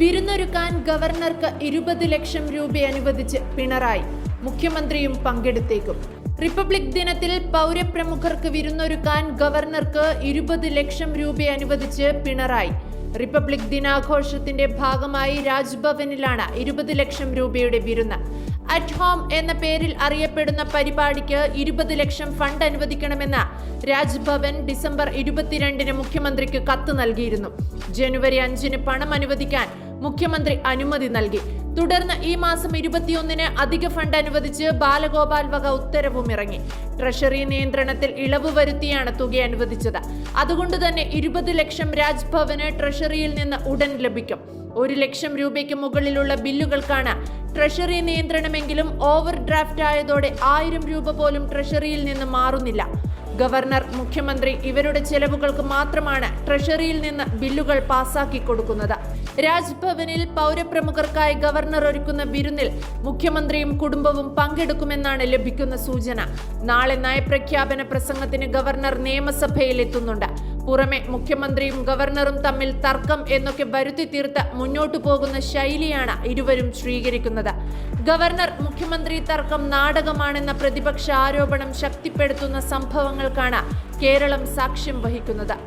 വിരുന്നൊരുക്കാൻ ഗവർണർക്ക് ഇരുപത് ലക്ഷം രൂപ അനുവദിച്ച് പിണറായി. മുഖ്യമന്ത്രിയും പങ്കെടുത്തേക്കും. റിപ്പബ്ലിക് ദിനത്തിൽ പൗരപ്രമുഖർക്ക് വിരുന്നൊരുക്കാൻ ഗവർണർക്ക് ഇരുപത് ലക്ഷം രൂപ അനുവദിച്ച് പിണറായി. റിപ്പബ്ലിക് ദിനാഘോഷത്തിന്റെ ഭാഗമായി രാജ്ഭവനിലാണ് ഇരുപത് ലക്ഷം രൂപയുടെ വിരുന്ന്. അറ്റ് ഹോം എന്ന പേരിൽ അറിയപ്പെടുന്ന പരിപാടിക്ക് ഇരുപത് ലക്ഷം ഫണ്ട് അനുവദിക്കണമെന്ന് രാജ്ഭവൻ ഡിസംബർ ഇരുപത്തിരണ്ടിന് മുഖ്യമന്ത്രിക്ക് കത്ത് നൽകിയിരുന്നു. ജനുവരി അഞ്ചിന് പണം അനുവദിക്കാൻ മുഖ്യമന്ത്രി അനുമതി നൽകി. തുടർന്ന് ഈ മാസം ഇരുപത്തിയൊന്നിന് അധിക ഫണ്ട് അനുവദിച്ച് ബാലഗോപാൽ വക ഉത്തരവും ഇറങ്ങി. ട്രഷറി നിയന്ത്രണത്തിൽ ഇളവ് വരുത്തിയാണ് തുക അനുവദിച്ചത്. അതുകൊണ്ട് തന്നെ ഇരുപത് ലക്ഷം രാജ്ഭവന് ട്രഷറിയിൽ നിന്ന് ഉടൻ ലഭിക്കും. ഒരു ലക്ഷം രൂപയ്ക്ക് മുകളിലുള്ള ബില്ലുകൾക്കാണ് ട്രഷറി നിയന്ത്രണമെങ്കിലും ഓവർ ഡ്രാഫ്റ്റ് ആയതോടെ ആയിരം രൂപ പോലും ട്രഷറിയിൽ നിന്ന് മാറുന്നില്ല. ഗവർണർ മുഖ്യമന്ത്രി ഇവരുടെ ചെലവുകൾക്ക് മാത്രമാണ് ട്രഷറിയിൽ നിന്ന് ബില്ലുകൾ പാസാക്കി കൊടുക്കുന്നത്. രാജ്ഭവനിൽ പൗരപ്രമുഖർക്കായി ഗവർണർ ഒരുക്കുന്ന വിരുന്നിൽ മുഖ്യമന്ത്രിയും കുടുംബവും പങ്കെടുക്കുമെന്നാണ് ലഭിക്കുന്ന സൂചന. നാളെ നയപ്രഖ്യാപന പ്രസംഗത്തിന് ഗവർണർ നിയമസഭയിൽ എത്തുന്നുണ്ട്. പുറമെ മുഖ്യമന്ത്രിയും ഗവർണറും തമ്മിൽ തർക്കം എന്നൊക്കെ വരുത്തി തീർത്ത് മുന്നോട്ടു പോകുന്ന ശൈലിയാണ് ഇരുവരും സ്വീകരിക്കുന്നത്. ഗവർണർ മുഖ്യമന്ത്രി തർക്കം നാടകമാണെന്ന പ്രതിപക്ഷ ആരോപണം ശക്തിപ്പെടുത്തുന്ന സംഭവങ്ങൾക്കാണ് കേരളം സാക്ഷ്യം വഹിക്കുന്നത്.